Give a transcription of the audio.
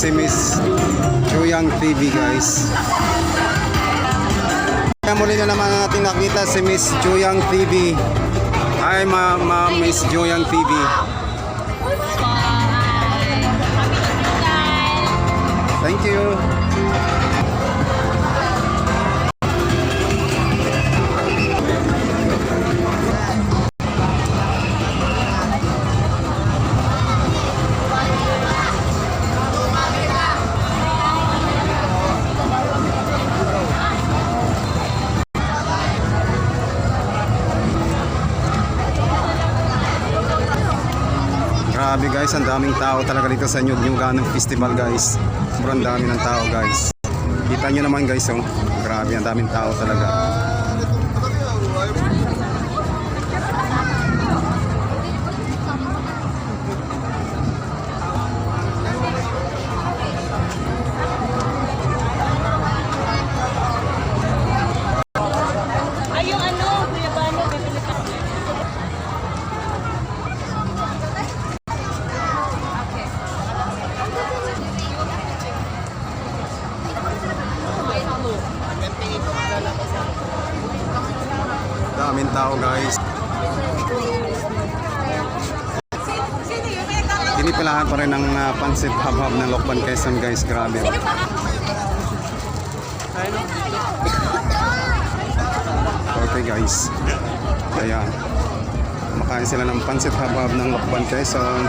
si Miss Chuyang TV guys. Kaya muli na naman natin nakita si Miss Chuyang TV. Hi ma, ma Miss Chuyang TV. Grabe guys, ang daming tao talaga dito sa Nyugnyuganong Festival guys. Sobrang dami ng tao guys. Kita nyo naman guys, oh. Grabe, ang daming tao talaga. Daming tao guys. Tinipilahan pa rin ng uh, pansit habhab ng Lokban Quezon guys. Grabe. Okay guys. Ayan. Makain sila ng pansit habhab ng Lokban Quezon.